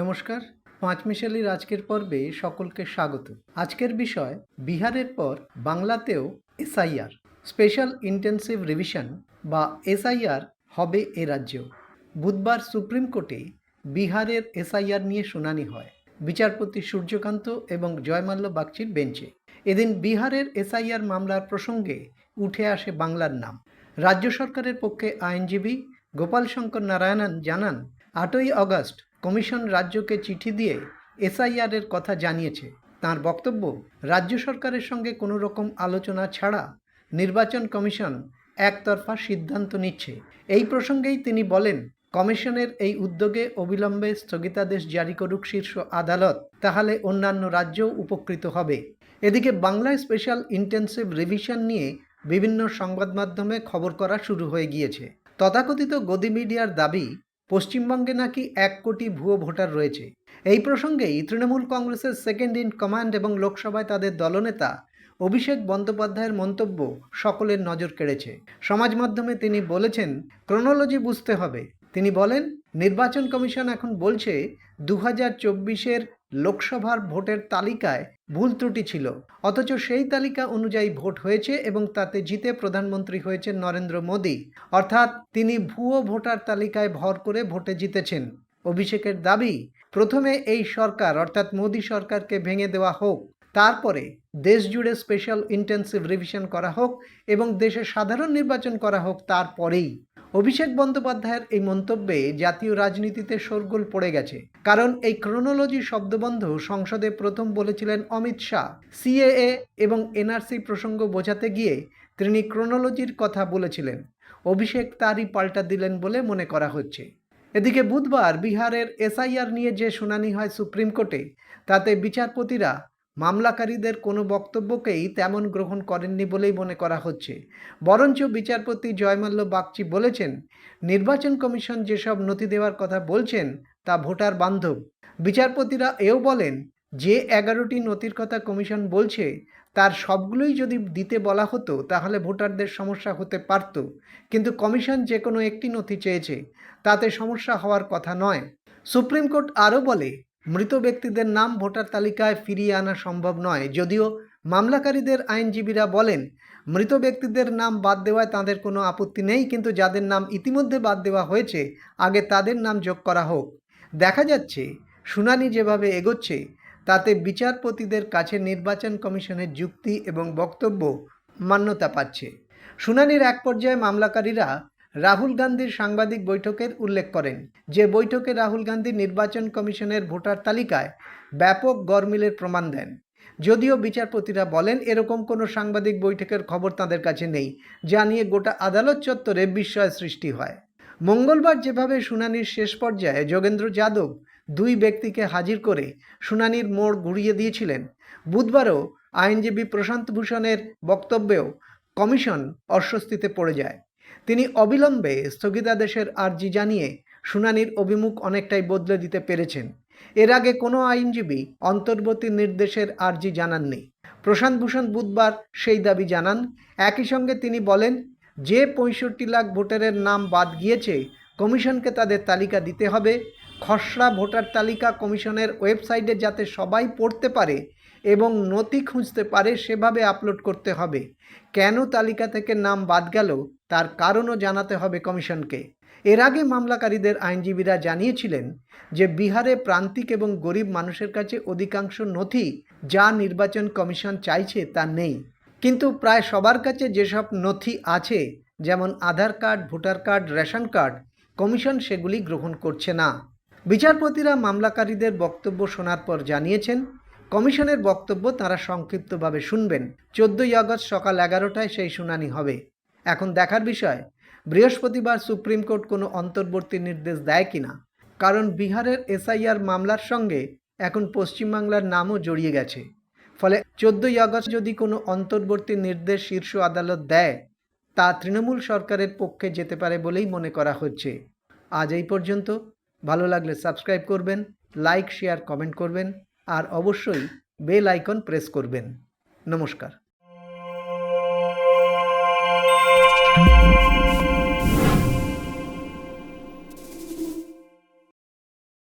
নমস্কার পাঁচ মিশালির আজকের পর্বে সকলকে স্বাগত। আজকের বিষয়, বিহারের পর বাংলাতেও এসআইআর, স্পেশাল ইন্টেন্সিভ রিভিশন বা এসআইআর হবে এ রাজ্যেও। বুধবার সুপ্রিম কোর্টে বিহারের এসআইআর নিয়ে শুনানি হয় বিচারপতি সূর্যকান্ত এবং জয়মাল্য বাগচির বেঞ্চে। এদিন বিহারের এসআইআর মামলার প্রসঙ্গে উঠে আসে বাংলার নাম। রাজ্য সরকারের পক্ষে আইনজীবী গোপাল শঙ্কর নারায়ণন জানান, আটই আগস্ট কমিশন রাজ্যকে চিঠি দিয়ে এসআইআর এর কথা জানিয়েছে। তার বক্তব্য, রাজ্য সরকারের সঙ্গে কোনো রকম আলোচনা ছাড়া নির্বাচন কমিশন একতরফা সিদ্ধান্ত নিচ্ছে। এই প্রসঙ্গেই তিনি বলেন, কমিশনের এই উদ্যোগে অবিলম্বে স্থগিতাদেশ জারি করুক শীর্ষ আদালত, তাহলে অন্যান্য রাজ্যও উপকৃত হবে। এদিকে বাংলায় স্পেশাল ইন্টেন্সিভ রিভিশন নিয়ে বিভিন্ন সংবাদ মাধ্যমে খবর করা শুরু হয়ে গিয়েছে। তথাকথিত গদি মিডিয়ার দাবি পশ্চিমবঙ্গে নাকি এক কোটি ভুয়ো ভোটার রয়েছে। এই প্রসঙ্গেই তৃণমূল কংগ্রেসের সেকেন্ড ইন কমান্ড এবং লোকসভায় তাদের দলনেতা অভিষেক বন্দ্যোপাধ্যায়ের মন্তব্য সকলের নজর কেড়েছে। সমাজ মাধ্যমে তিনি বলেছেন, ক্রোনোলজি বুঝতে হবে। তিনি বলেন, নির্বাচন কমিশন এখন বলছে দু হাজার চব্বিশের লোকসভার ভোটের তালিকায় ভুল ত্রুটি ছিল। অথচ সেই তালিকা অনুযায়ী ভোট হয়েছে এবং তাতে জিতে প্রধানমন্ত্রী হয়েছেন নরেন্দ্র মোদী। অর্থাৎ তিনি ভুয়ো ভোটার তালিকায় ভর করে ভোটে জিতেছেন। অভিষেকের দাবি, প্রথমে এই সরকার, অর্থাৎ মোদী সরকারকে ভেঙে দেওয়া হোক, তারপরে দেশ জুড়ে স্পেশাল ইন্টেন্সিভ রিভিশন করা হোক এবং দেশে সাধারণ নির্বাচন করা হোক তারপরেই। অভিষেক বন্দ্যোপাধ্যায়ের এই মন্তব্যে জাতীয় রাজনীতিতে শোরগোল পড়ে গেছে। কারণ এই ক্রোনোলজি শব্দবন্ধ সংসদে প্রথম বলেছিলেন অমিত শাহ। সিএএ এবং এনআরসি প্রসঙ্গ বোঝাতে গিয়ে তিনি ক্রোনোলজির কথা বলেছিলেন। অভিষেক তারই পাল্টা দিলেন বলে মনে করা হচ্ছে। এদিকে বুধবার বিহারের এসআইআর নিয়ে যে শুনানি হয় সুপ্রিম কোর্টে, তাতে বিচারপতিরা মামলাকারীদের কোনো বক্তব্যকেই তেমন গ্রহণ করেননি বলেই মনে করা হচ্ছে। বরঞ্চ বিচারপতি জয়মাল্য বাগচি বলেছেন, নির্বাচন কমিশন যেসব নথি দেওয়ার কথা বলছেন, তা ভোটার বান্ধব। বিচারপতিরা এও বলেন, যে এগারোটি নথির কথা কমিশন বলছে, তার সবগুলোই যদি দিতে বলা হতো, তাহলে ভোটারদের সমস্যা হতে পারত। কিন্তু কমিশন যে কোনো একটি নথি চেয়েছে, তাতে সমস্যা হওয়ার কথা নয়। সুপ্রিম কোর্ট আরও বলে মৃত ব্যক্তিদের নাম ভোটার তালিকায় ফিরিয়ে আনা সম্ভব নয়। যদিও মামলাকারীদের আইনজীবীরা বলেন, মৃত ব্যক্তিদের নাম বাদ দেওয়ায় তাদের কোনো আপত্তি নেই, কিন্তু যাদের নাম ইতিমধ্যে বাদ দেওয়া হয়েছে, আগে তাদের নাম যোগ করা হোক। দেখা যাচ্ছে, শুনানি যেভাবে এগোচ্ছে, তাতে বিচারপতিদের কাছে নির্বাচন কমিশনের যুক্তি এবং বক্তব্য মান্যতা পাচ্ছে। শুনানির এক পর্যায়ে মামলাকারীরা রাহুল গান্ধীর সাংবাদিক বৈঠকের উল্লেখ করেন যে বৈঠকে রাহুল গান্ধী নির্বাচন কমিশনের ভোটার তালিকায় ব্যাপক গরমিলের প্রমাণ দেন। যদিও বিচারপতিরা বলেন এরকম কোনো সাংবাদিক বৈঠকের খবর তাদের কাছে নেই, যা নিয়ে গোটা আদালত চত্বরে বিস্ময় সৃষ্টি হয়। মঙ্গলবার যেভাবে শুনানির শেষ পর্যায়ে যোগেন্দ্র যাদব দুই ব্যক্তিকে হাজির করে শুনানির মোড় ঘুরিয়ে দিয়েছিলেন, বুধবারও আইনজীবী প্রশান্ত ভূষণের বক্তব্যেও কমিশন অস্বস্তিতে পড়ে যায়। তিনি অবিলম্বে স্থগিতাদেশের আর্জি জানিয়ে শুনানির অভিমুখ অনেকটাই বদলে দিতে পেরেছেন। এর আগে কোনো আইনজীবী অন্তর্বর্তী নির্দেশের আর্জি জানাননি। প্রশান্ত ভূষণ বুধবার সেই দাবি জানান। একই সঙ্গে তিনি বলেন, যে পঁয়ষট্টি লাখ ভোটারের নাম বাদ গিয়েছে, কমিশনকে তাদের তালিকা দিতে হবে। খসড়া ভোটার তালিকা কমিশনের ওয়েবসাইটে যাতে সবাই পড়তে পারে এবং নথি খুঁজতে পারে সেভাবে আপলোড করতে হবে। কেন তালিকা থেকে নাম বাদ গেল, তার কারণও জানাতে হবে কমিশনকে। এর আগে মামলাকারীদের আইনজীবীরা জানিয়েছিলেন যে বিহারে প্রান্তিক এবং গরিব মানুষের কাছে অধিকাংশ নথি যা নির্বাচন কমিশন চাইছে তা নেই। কিন্তু প্রায় সবার কাছে যেসব নথি আছে, যেমন Aadhaar card, voter card, ration card, commission সেগুলি গ্রহণ করছে না। বিচারপতিরা মামলাকারীদের বক্তব্য শোনার পর জানিয়েছেন কমিশনের বক্তব্য তারা সংক্ষিপ্তভাবে শুনবেন। চোদ্দই আগস্ট সকাল এগারোটায় সেই শুনানি হবে। এখন দেখার বিষয়, বৃহস্পতিবার সুপ্রিম কোর্ট কোনো অন্তর্বর্তী নির্দেশ দেয় কিনা কারণ বিহারের এসআইআর মামলার সঙ্গে এখন পশ্চিমবাংলার নামও জড়িয়ে গেছে। ফলে চোদ্দই আগস্ট যদি কোনো অন্তর্বর্তী নির্দেশ শীর্ষ আদালত দেয়, তা তৃণমূল সরকারের পক্ষে যেতে পারে বলেই মনে করা হচ্ছে। আজ এই পর্যন্ত। ভালো লাগলে সাবস্ক্রাইব করবেন, লাইক, শেয়ার, কমেন্ট করবেন। আর অবশ্যই বেল আইকন প্রেস করবেন। নমস্কার।